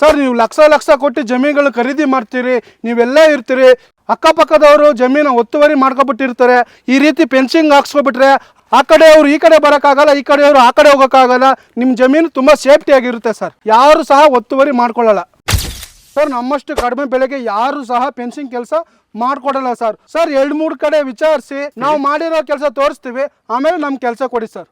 Sir, ನೀವು ಲಕ್ಷ ಲಕ್ಷ ಕೊಟ್ಟು ಜಮೀನುಗಳು ಖರೀದಿ ಮಾಡ್ತೀರಿ, ನೀವೆಲ್ಲ ಇರ್ತೀರಿ. ಅಕ್ಕಪಕ್ಕದವರು ಜಮೀನು ಒತ್ತುವರಿ ಮಾಡ್ಕೊಬಿಟ್ಟಿರ್ತಾರೆ. ಈ ರೀತಿ ಪೆನ್ಸಿಂಗ್ ಹಾಕ್ಸ್ಕೊಬಿಟ್ರೆ ಆ ಕಡೆಯವರು ಈ ಕಡೆ ಬರೋಕ್ಕಾಗಲ್ಲ, ಈ ಕಡೆಯವರು ಆ ಕಡೆ ಹೋಗೋಕ್ಕಾಗಲ್ಲ. ನಿಮ್ಮ ಜಮೀನು ತುಂಬ ಸೇಫ್ಟಿ ಆಗಿರುತ್ತೆ ಸರ್. ಯಾರು ಸಹ ಒತ್ತುವರಿ ಮಾಡ್ಕೊಳ್ಳಲ್ಲ. ಸರ್, ನಮ್ಮಷ್ಟು ಕಡಿಮೆ ಬೆಲೆಗೆ ಯಾರು ಸಹ ಪೆನ್ಸಿಂಗ್ ಕೆಲಸ ಮಾಡ್ಕೊಡಲ್ಲ ಸರ್. ಸರ್, ಎರಡು ಮೂರು ಕಡೆ ವಿಚಾರಿಸಿ, ನಾವು ಮಾಡಿರೋ ಕೆಲಸ ತೋರಿಸ್ತೀವಿ. ಆಮೇಲೆ ನಮ್ಮ ಕೆಲಸ ಕೊಡಿ ಸರ್.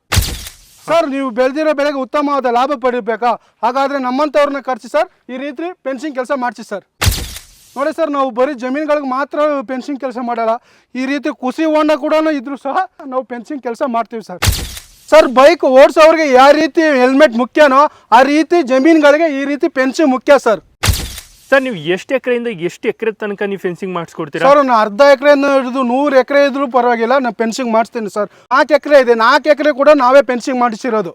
ಸರ್ ನೀವು ಬೆಳೆದಿರೋ ಬೆಳೆಗೆ ಉತ್ತಮವಾದ ಲಾಭ ಪಡಿಬೇಕಾ? ಹಾಗಾದ್ರೆ ನಮ್ಮಂಥವ್ರನ್ನ ಕರೆಸಿ ಸರ್ ಈ ರೀತಿ ಪೆನ್ಷನ್ ಕೆಲಸ ಮಾಡಿಸಿ ಸರ್ ನೋಡಿ ಸರ್ ನಾವು ಬರೀ ಜಮೀನುಗಳಿಗೆ ಮಾತ್ರ ಪೆನ್ಷನ್ ಕೆಲಸ ಮಾಡಲ್ಲ, ಈ ರೀತಿ ಕುಸಿ ಹೊಂಡ ಕೂಡ ಇದ್ರೂ ಸಹ ನಾವು ಪೆನ್ಷನ್ ಕೆಲಸ ಮಾಡ್ತೀವಿ ಸರ್ ಸರ್ ಬೈಕ್ ಓಡಿಸೋರಿಗೆ ಯಾವ ರೀತಿ ಹೆಲ್ಮೆಟ್ ಮುಖ್ಯನೋ, ಆ ರೀತಿ ಜಮೀನುಗಳಿಗೆ ಈ ರೀತಿ ಪೆನ್ಷನ್ ಮುಖ್ಯ ಸರ್ ಸರ್, ನೀವು ಎಷ್ಟು ಎಕರೆಯಿಂದ ಎಷ್ಟು ಎಕರೆ ತನಕ ನೀವು ಫೆನ್ಸಿಂಗ್ ಮಾಡಿಸ್ಕೊಡ್ತೀರಾ? ಸರ್, ನಾನು ಅರ್ಧ ಎಕರೆಯಿಂದ ಹಿಡಿದು ನೂರು ಎಕರೆ ಇದ್ರೂ ಪರವಾಗಿಲ್ಲ, ನಾನು ಫೆನ್ಸಿಂಗ್ ಮಾಡಿಸ್ತೀನಿ ಸರ್. ನಾಲ್ಕು ಎಕರೆ ಇದೆ, ನಾಲ್ಕು ಎಕರೆ ಕೂಡ ನಾವೇ ಫೆನ್ಸಿಂಗ್ ಮಾಡಿಸಿರೋದು.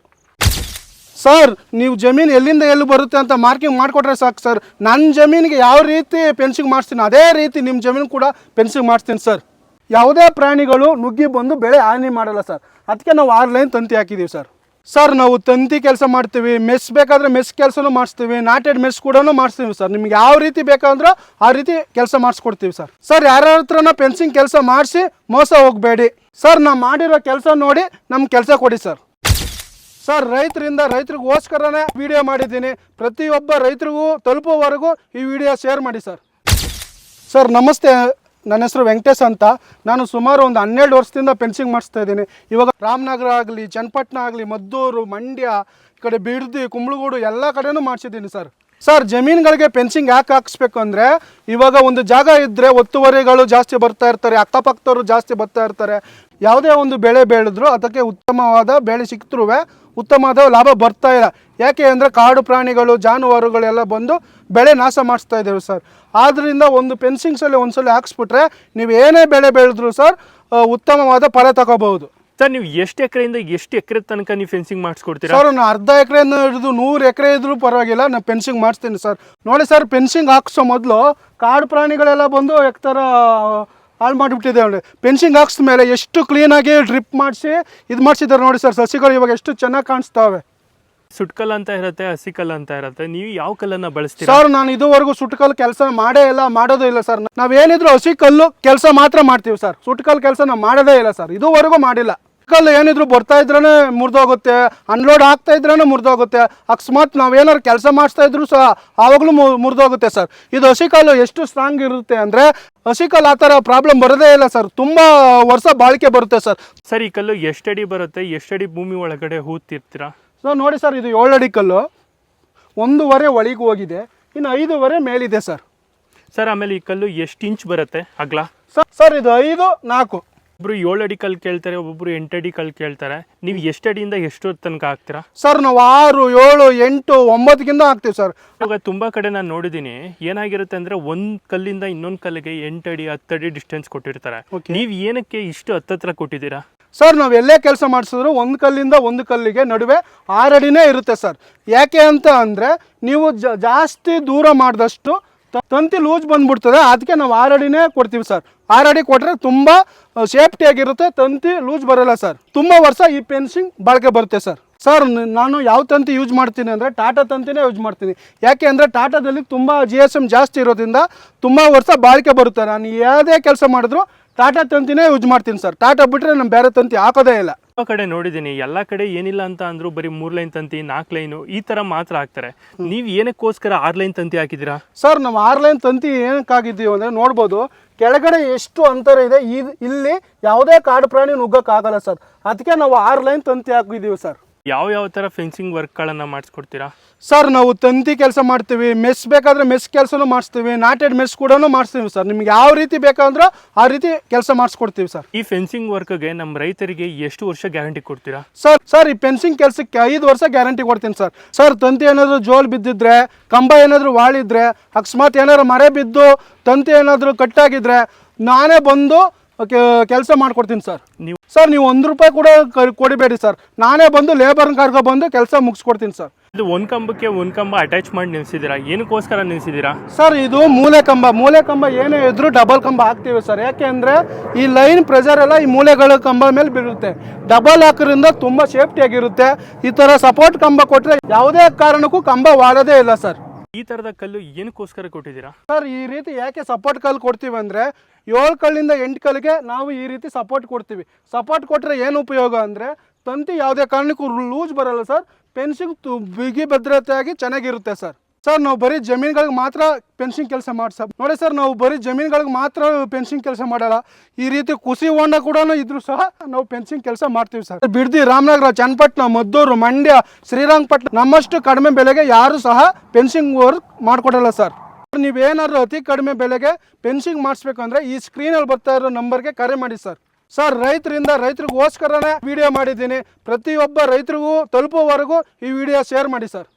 ಸರ್, ನೀವು ಜಮೀನು ಎಲ್ಲಿಂದ ಎಲ್ಲಿ ಬರುತ್ತೆ ಅಂತ ಮಾರ್ಕಿಂಗ್ ಮಾಡಿಕೊಟ್ರೆ ಸಾಕು ಸರ್. ನನ್ನ ಜಮೀನಿಗೆ ಯಾವ ರೀತಿ ಫೆನ್ಸಿಂಗ್ ಮಾಡಿಸ್ತೀನಿ, ಅದೇ ರೀತಿ ನಿಮ್ಮ ಜಮೀನು ಕೂಡ ಫೆನ್ಸಿಂಗ್ ಮಾಡಿಸ್ತೀನಿ ಸರ್. ಯಾವುದೇ ಪ್ರಾಣಿಗಳು ನುಗ್ಗಿ ಬಂದು ಬೆಳೆ ಹಾನಿ ಮಾಡಲ್ಲ ಸರ್. ಅದಕ್ಕೆ ನಾವು ಆರ್ ಲೈನ್ ತಂತಿ ಹಾಕಿದ್ದೀವಿ ಸರ್. ಸರ್ ನಾವು ತಂತಿ ಕೆಲಸ ಮಾಡ್ತೀವಿ, ಮೆಸ್ ಬೇಕಾದರೆ ಮೆಸ್ ಕೆಲಸನೂ ಮಾಡಿಸ್ತೀವಿ ನಾಟೆಡ್ ಮೆಸ್ ಕೂಡ ಮಾಡಿಸ್ತೀವಿ ಸರ್ ನಿಮ್ಗೆ ಯಾವ ರೀತಿ ಬೇಕಂದ್ರೆ ಆ ರೀತಿ ಕೆಲಸ ಮಾಡಿಸ್ಕೊಡ್ತೀವಿ ಸರ್ ಸರ್ ಯಾರ್ಯಾರ ಹತ್ರನ ಪೆನ್ಸಿಂಗ್ ಕೆಲಸ ಮಾಡಿಸಿ ಮೋಸ ಹೋಗಬೇಡಿ. ಸರ್ ನಾವು ಮಾಡಿರೋ ಕೆಲಸ ನೋಡಿ ನಮ್ಗೆ ಕೆಲಸ ಕೊಡಿ ಸರ್ ಸರ್ ರೈತರಿಂದ ರೈತರಿಗೋಸ್ಕರನೇ ವಿಡಿಯೋ ಮಾಡಿದ್ದೀನಿ. ಪ್ರತಿಯೊಬ್ಬ ರೈತರಿಗೂ ತಲುಪೋವರೆಗೂ ಈ ವಿಡಿಯೋ ಶೇರ್ ಮಾಡಿ ಸರ್ ಸರ್ ನಮಸ್ತೆ. ನನ್ನ ಹೆಸರು ವೆಂಕಟೇಶ್ ಅಂತ. ನಾನು ಸುಮಾರು ಒಂದು ಹನ್ನೆರಡು ವರ್ಷದಿಂದ ಫೆನ್ಸಿಂಗ್ ಮಾಡಿಸ್ತಾ ಇದ್ದೀನಿ. ಇವಾಗ ರಾಮನಗರ ಆಗಲಿ, ಚನ್ನಪಟ್ಟಣ ಆಗಲಿ, ಮದ್ದೂರು, ಮಂಡ್ಯ, ಈ ಕಡೆ ಬಿಡ್ದಿ ಕುಂಬಳಗೂಡು ಎಲ್ಲ ಕಡೆನೂ ಮಾಡಿಸಿದ್ದೀನಿ ಸರ್. ಸರ್, ಜಮೀನುಗಳಿಗೆ ಫೆನ್ಸಿಂಗ್ ಯಾಕೆ ಹಾಕ್ಸ್ಬೇಕು ಅಂದರೆ ಇವಾಗ ಒಂದು ಜಾಗ ಇದ್ದರೆ ಒತ್ತುವರಿಗಳು ಜಾಸ್ತಿ ಬರ್ತಾ ಇರ್ತಾರೆ, ಅಕ್ಕಪಕ್ಕದವರು ಜಾಸ್ತಿ ಬರ್ತಾ ಇರ್ತಾರೆ. ಯಾವುದೇ ಒಂದು ಬೆಳೆ ಬೆಳೆದ್ರು ಅದಕ್ಕೆ ಉತ್ತಮವಾದ ಬೆಳೆ ಸಿಕ್ತರೂ ಉತ್ತಮವಾದ ಲಾಭ ಬರ್ತಾ ಇಲ್ಲ. ಯಾಕೆ ಅಂದರೆ ಕಾಡು ಪ್ರಾಣಿಗಳು, ಜಾನುವಾರುಗಳೆಲ್ಲ ಬಂದು ಬೆಳೆ ನಾಶ ಮಾಡಿಸ್ತಾ ಇದ್ದೇವೆ ಸರ್. ಆದ್ದರಿಂದ ಒಂದು ಫೆನ್ಸಿಂಗ್ಸಲ್ಲಿ ಒಂದ್ಸಲ ಹಾಕ್ಸ್ಬಿಟ್ರೆ ನೀವು ಏನೇ ಬೆಳೆ ಬೆಳೆದ್ರು ಸರ್ ಉತ್ತಮವಾದ ಫಲ ತಗೋಬಹುದು. ಸರ್ ನೀವು ಎಷ್ಟು ಎಕರೆಯಿಂದ ಎಷ್ಟು ಎಕರೆ ತನಕ ನೀವು ಫೆನ್ಸಿಂಗ್ ಮಾಡಿಸ್ಕೊಡ್ತೀರಾ? ಸರ್ ನಾನು ಅರ್ಧ ಎಕರೆಯಿಂದ ಹಿಡಿದು ನೂರು ಎಕರೆ ಇದ್ರೂ ಪರವಾಗಿಲ್ಲ ನಾನು ಫೆನ್ಸಿಂಗ್ ಮಾಡಿಸ್ತೀನಿ ಸರ್. ನೋಡಿ ಸರ್ ಫೆನ್ಸಿಂಗ್ ಹಾಕ್ಸೋ ಮೊದಲು ಕಾಡು ಪ್ರಾಣಿಗಳೆಲ್ಲ ಬಂದು ಎಕ್ತರ ಹಾಳು ಮಾಡಿಬಿಟ್ಟಿದೆ ನೋಡಿ. ಫೆನ್ಸಿಂಗ್ ಹಾಕ್ಸಿದ ಮೇಲೆ ಎಷ್ಟು ಕ್ಲೀನಾಗಿ ಡ್ರಿಪ್ ಮಾಡಿಸಿ ಇದು ಮಾಡಿಸಿದ್ದಾರೆ ನೋಡಿ ಸರ್ ಸಸಿಗಳು ಇವಾಗ ಎಷ್ಟು ಚೆನ್ನಾಗಿ ಕಾಣಿಸ್ತಾವೆ. ಸುಟ್ಕಲ್ ಅಂತ ಇರುತ್ತೆ ಹಸಿಕಲ್ ಅಂತ ಇರುತ್ತೆ. ನೀವು ಯಾವ ಕಲ್ಲನ್ನ ಬಳಸ್ತೀರಿ? ಸರ್ ನಾನು ಇದುವರೆಗೂ ಸುಟ್ಕಲ್ ಕೆಲಸ ಮಾಡೇ ಇಲ್ಲ ಮಾಡೋದೇ ಇಲ್ಲ ಸರ್. ನಾವೇನಿದ್ರು ಹಸಿ ಕಲ್ಲು ಕೆಲಸ ಮಾತ್ರ ಮಾಡ್ತೀವಿ ಸರ್. ಸುಟ್ಕಲ್ ಕೆಲಸ ನಾವು ಮಾಡೋದೇ ಇಲ್ಲ ಸರ್. ಇದುವರೆಗೂ ಮಾಡಿಲ್ಲ. ಕಲ್ಲು ಏನಿದ್ರು ಬರ್ತಾ ಇದ್ರೇ ಮುರಿದೋಗುತ್ತೆ. ಅನ್ಲೋಡ್ ಆಗ್ತಾ ಇದ್ರೇ ಮುರಿದೋಗುತ್ತೆ. ಅಕಸ್ಮಾತ್ ನಾವೇನಾದ್ರು ಕೆಲಸ ಮಾಡಿಸ್ತಾ ಇದ್ರು ಸಹ ಆವಾಗಲೂ ಮುರಿದೋಗುತ್ತೆ ಸರ್. ಇದು ಹಸಿ ಕಲ್ಲು ಎಷ್ಟು ಸ್ಟ್ರಾಂಗ್ ಇರುತ್ತೆ ಅಂದರೆ ಹಸಿ ಕಾಲು ಆ ಥರ ಪ್ರಾಬ್ಲಮ್ ಬರೋದೇ ಇಲ್ಲ ಸರ್. ತುಂಬ ವರ್ಷ ಬಾಳಿಕೆ ಬರುತ್ತೆ ಸರ್. ಸರ್ ಈ ಕಲ್ಲು ಎಷ್ಟಡಿ ಬರುತ್ತೆ? ಎಷ್ಟಡಿ ಭೂಮಿ ಒಳಗಡೆ ಹೂತಿರ್ತೀರಾ? ಸೊ ನೋಡಿ ಸರ್ ಇದು ಏಳಡಿ ಕಲ್ಲು. ಒಂದೂವರೆ ಒಳಗೆ ಹೋಗಿದೆ. ಇನ್ನು ಐದೂವರೆ ಮೇಲಿದೆ ಸರ್. ಸರ್ ಆಮೇಲೆ ಈ ಕಲ್ಲು ಎಷ್ಟು ಇಂಚ್ ಬರುತ್ತೆ ಅಗ್ಲ? ಸರ್ ಸರ್ ಇದು ಐದು ನಾಲ್ಕು. ಒಬ್ರು ಏಳು ಅಡಿ ಕಲ್ಲು ಕೇಳ್ತಾರೆ ಒಬ್ಬೊಬ್ರು ಅಡಿ ಕಲ್ಲು ಕೇಳ್ತಾರೆ. ನೀವು ಎಷ್ಟು ಅಡಿಯಿಂದ ಎಷ್ಟು ತನಕ ಹಾಕ್ತೀರಾ ಸರ್ ನಾವು ಆರು ಏಳು ಎಂಟು ಒಂಬತ್ತಕ್ಕಿಂತ ಹಾಕ್ತೀವಿ ಸರ್. ಇವಾಗ ತುಂಬ ಕಡೆ ನಾನು ನೋಡಿದ್ದೀನಿ ಏನಾಗಿರುತ್ತೆ ಅಂದರೆ ಒಂದು ಕಲ್ಲಿಂದ ಇನ್ನೊಂದು ಕಲ್ಲಿಗೆ ಎಂಟು ಅಡಿ ಹತ್ತು ಅಡಿ ಡಿಸ್ಟೆನ್ಸ್ ಕೊಟ್ಟಿರ್ತಾರೆ. ನೀವು ಏನಕ್ಕೆ ಇಷ್ಟು ಹತ್ತತ್ರ ಕೊಟ್ಟಿದ್ದೀರಾ? ಸರ್ ನಾವು ಎಲ್ಲೇ ಕೆಲಸ ಮಾಡಿಸಿದ್ರು ಒಂದು ಕಲ್ಲಿಂದ ಒಂದು ಕಲ್ಲಿಗೆ ನಡುವೆ ಆರಡಿನೇ ಇರುತ್ತೆ ಸರ್. ಯಾಕೆ ಅಂತ ಅಂದರೆ ನೀವು ಜಾಸ್ತಿ ದೂರ ಮಾಡಿದಷ್ಟು ತಂತಿ ಲೂಸ್ ಬಂದ್ಬಿಡ್ತದೆ. ಅದಕ್ಕೆ ನಾವು ಆರಡಿನೇ ಕೊಡ್ತೀವಿ ಸರ್. ಆರಡಿ ಕೊಟ್ಟರೆ ತುಂಬ ಸೇಫ್ಟಿ ಆಗಿರುತ್ತೆ. ತಂತಿ ಲೂಸ್ ಬರಲ್ಲ ಸರ್. ತುಂಬ ವರ್ಷ ಈ ಪೆನ್ಸಿಂಗ್ ಬಳಕೆ ಬರುತ್ತೆ ಸರ್. ಸರ್ ನಾನು ಯಾವ ತಂತಿ ಯೂಸ್ ಮಾಡ್ತೀನಿ ಅಂದರೆ ಟಾಟಾ ತಂತಿನೇ ಯೂಸ್ ಮಾಡ್ತೀನಿ. ಯಾಕೆ ಅಂದರೆ ಟಾಟಾದಲ್ಲಿ ತುಂಬ ಜಿ ಎಸ್ ಎಂ ಜಾಸ್ತಿ ಇರೋದ್ರಿಂದ ತುಂಬ ವರ್ಷ ಬಾಳಿಕೆ ಬರುತ್ತೆ. ನಾನು ಯಾವುದೇ ಕೆಲಸ ಮಾಡಿದ್ರು ಟಾಟಾ ತಂತಿನೇ ಯೂಸ್ ಮಾಡ್ತೀನಿ ಸರ್. ಟಾಟಾ ಬಿಟ್ಟರೆ ನಾನು ಬೇರೆ ತಂತಿ ಹಾಕೋದೇ ಇಲ್ಲ. ತುಂಬಾ ಕಡೆ ನೋಡಿದ್ದೀನಿ, ಎಲ್ಲ ಕಡೆ ಏನಿಲ್ಲ ಅಂತ ಅಂದ್ರು ಬರೀ ಮೂರ್ ಲೈನ್ ತಂತಿ ನಾಲ್ಕು ಲೈನು, ಈ ತರ ಮಾತ್ರ ಹಾಕ್ತಾರೆ. ನೀವು ಏನಕ್ಕೋಸ್ಕರ ಆರ್ ಲೈನ್ ತಂತಿ ಹಾಕಿದ್ದೀರಾ? ಸರ್ ನಾವು ಆರ್ ಲೈನ್ ತಂತಿ ಏನಕ್ಕಾಗಿದ್ದೀವಿ ಅಂದ್ರೆ ನೋಡ್ಬೋದು, ಕೆಳಗಡೆ ಎಷ್ಟು ಅಂತರ ಇದು ಇಲ್ಲಿ ಯಾವುದೇ ಕಾಡು ಪ್ರಾಣಿ ನುಗ್ಗಕ್ಕಾಗಲ್ಲ ಸರ್. ಅದಕ್ಕೆ ನಾವು ಆರ್ ಲೈನ್ ತಂತಿ ಹಾಕಿದ್ದೀವಿ ಸರ್. ಯಾವ ಯಾವ ತರ ಫೆನ್ಸಿಂಗ್ ವರ್ಕ್ಗಳನ್ನು ಮಾಡಿಸ್ಕೊಡ್ತೀರಾ? ಸರ್ ನಾವು ತಂತಿ ಕೆಲಸ ಮಾಡ್ತೀವಿ ಮೆಸ್ ಬೇಕಾದರೆ ಮೆಸ್ ಕೆಲಸನೂ ಮಾಡಿಸ್ತೀವಿ ನಾಟೆಡ್ ಮೆಸ್ ಕೂಡ ಮಾಡಿಸ್ತೀವಿ ಸರ್. ನಿಮ್ಗೆ ಯಾವ ರೀತಿ ಬೇಕಂದ್ರೆ ಆ ರೀತಿ ಕೆಲಸ ಮಾಡಿಸ್ಕೊಡ್ತೀವಿ ಸರ್. ಈ ಫೆನ್ಸಿಂಗ್ ವರ್ಕ್ಗೆ ನಮ್ಮ ರೈತರಿಗೆ ಎಷ್ಟು ವರ್ಷ ಗ್ಯಾರಂಟಿ ಕೊಡ್ತೀರಾ? ಸರ್ ಸರ್ ಈ ಫೆನ್ಸಿಂಗ್ ಕೆಲಸಕ್ಕೆ ಐದು ವರ್ಷ ಗ್ಯಾರಂಟಿ ಕೊಡ್ತೀನಿ ಸರ್. ಸರ್ ತಂತಿ ಏನಾದರೂ ಜೋಲ್ ಬಿದ್ದಿದ್ರೆ ಕಂಬ ಏನಾದರೂ ವಾಳಿದ್ರೆ ಅಕಸ್ಮಾತ್ ಏನಾದ್ರು ಮರೆ ಬಿದ್ದು ತಂತಿ ಏನಾದರೂ ಕಟ್ಟಾಗಿದ್ರೆ ನಾನೇ ಬಂದು ಕೆಲಸ ಮಾಡ್ಕೊಡ್ತೀನಿ ಸರ್. ನೀವು ಸರ್ ನೀವು ಒಂದು ರೂಪಾಯಿ ಕೂಡ ಕೊಡಿಬೇಡಿ ಸರ್. ನಾನೇ ಬಂದು ಲೇಬರ್ನ ಕರ್ಕೊ ಬಂದು ಕೆಲಸ ಮುಗಿಸ್ಕೊಡ್ತೀನಿ ಸರ್. ಇದು ಒಂದು ಕಂಬಕ್ಕೆ ಒಂದು ಕಂಬ ಅಟ್ಯಾಚ್ ಮಾಡಿ ನಿಲ್ಸಿದ್ದೀರಾ? ಏನಕ್ಕೋಸ್ಕರ ನಿಲ್ಸಿದ್ದೀರಾ? ಸರ್ ಇದು ಮೂಲೆ ಕಂಬ. ಮೂಲೆ ಕಂಬ ಏನೇ ಇದ್ರೂ ಡಬಲ್ ಕಂಬ ಹಾಕ್ತೀವಿ ಸರ್. ಯಾಕೆ ಅಂದರೆ ಈ ಲೈನ್ ಪ್ರೆಷರ್ ಎಲ್ಲ ಈ ಮೂಲೆಗಳ ಕಂಬ ಮೇಲೆ ಬೀಳುತ್ತೆ. ಡಬಲ್ ಹಾಕೋದ್ರಿಂದ ತುಂಬ ಸೇಫ್ಟಿ ಆಗಿರುತ್ತೆ. ಈ ಥರ ಸಪೋರ್ಟ್ ಕಂಬ ಕೊಟ್ಟರೆ ಯಾವುದೇ ಕಾರಣಕ್ಕೂ ಕಂಬ ವಾಡೋದೇ ಇಲ್ಲ ಸರ್. ಈ ತರದ ಕಲ್ಲು ಏನಕ್ಕೋಸ್ಕರ ಕೊಟ್ಟಿದ್ದೀರಾ? ಸರ್, ಈ ರೀತಿ ಯಾಕೆ ಸಪೋರ್ಟ್ ಕಲ್ಲು ಕೊಡ್ತೀವಿ ಅಂದ್ರೆ ಏಳು ಕಲ್ಲಿಂದ ಎಂಟು ಕಲ್ಲಿಗೆ ನಾವು ಈ ರೀತಿ ಸಪೋರ್ಟ್ ಕೊಡ್ತೀವಿ. ಸಪೋರ್ಟ್ ಕೊಟ್ಟರೆ ಏನು ಉಪಯೋಗ ಅಂದರೆ ತಂತಿ ಯಾವುದೇ ಕಾರಣಕ್ಕೂ ಲೂಸ್ ಬರಲ್ಲ ಸರ್. ಪೆನ್ಸಿಂಗ್ ತು ಬಿಗಿ ಭದ್ರತೆಯಾಗಿ ಚೆನ್ನಾಗಿರುತ್ತೆ ಸರ್. ಸರ್, ನಾವು ಬರೀ ಜಮೀನುಗಳಿಗೆ ಮಾತ್ರ ಪೆನ್ಸಿಂಗ್ ಕೆಲಸ ಮಾಡಿ ಸರ್. ನೋಡಿ ಸರ್, ನಾವು ಬರೀ ಜಮೀನುಗಳಿಗೆ ಮಾತ್ರ ಪೆನ್ಸಿಂಗ್ ಕೆಲಸ ಮಾಡಲ್ಲ. ಈ ರೀತಿ ಕುಸಿ ಹೊಂಡ ಕೂಡ ಇದ್ರು ಸಹ ನಾವು ಪೆನ್ಸಿಂಗ್ ಕೆಲಸ ಮಾಡ್ತೀವಿ ಸರ್. ಬಿಡ್ದಿ ರಾಮನಗರ, ಚನ್ನಪಟ್ಟಣ, ಮದ್ದೂರು, ಮಂಡ್ಯ, ಶ್ರೀರಂಗಪಟ್ಟಣ ನಮ್ಮಷ್ಟು ಕಡಿಮೆ ಬೆಲೆಗೆ ಯಾರು ಸಹ ಪೆನ್ಸಿಂಗ್ ವರ್ಕ್ ಮಾಡಿಕೊಡಲ್ಲ ಸರ್. ನೀವೇನಾದ್ರು ಅತಿ ಕಡಿಮೆ ಬೆಲೆಗೆ ಪೆನ್ಸಿಂಗ್ ಮಾಡಿಸ್ಬೇಕಂದ್ರೆ ಈ ಸ್ಕ್ರೀನಲ್ಲಿ ಬರ್ತಾ ಇರೋ ನಂಬರ್ಗೆ ಕರೆ ಮಾಡಿ ಸರ್. ಸರ್, ರೈತರಿಂದ ರೈತರಿಗೋಸ್ಕರನೇ ವಿಡಿಯೋ ಮಾಡಿದ್ದೀನಿ. ಪ್ರತಿಯೊಬ್ಬ ರೈತರಿಗೂ ತಲುಪುವವರೆಗೂ ಈ ವಿಡಿಯೋ ಶೇರ್ ಮಾಡಿ ಸರ್.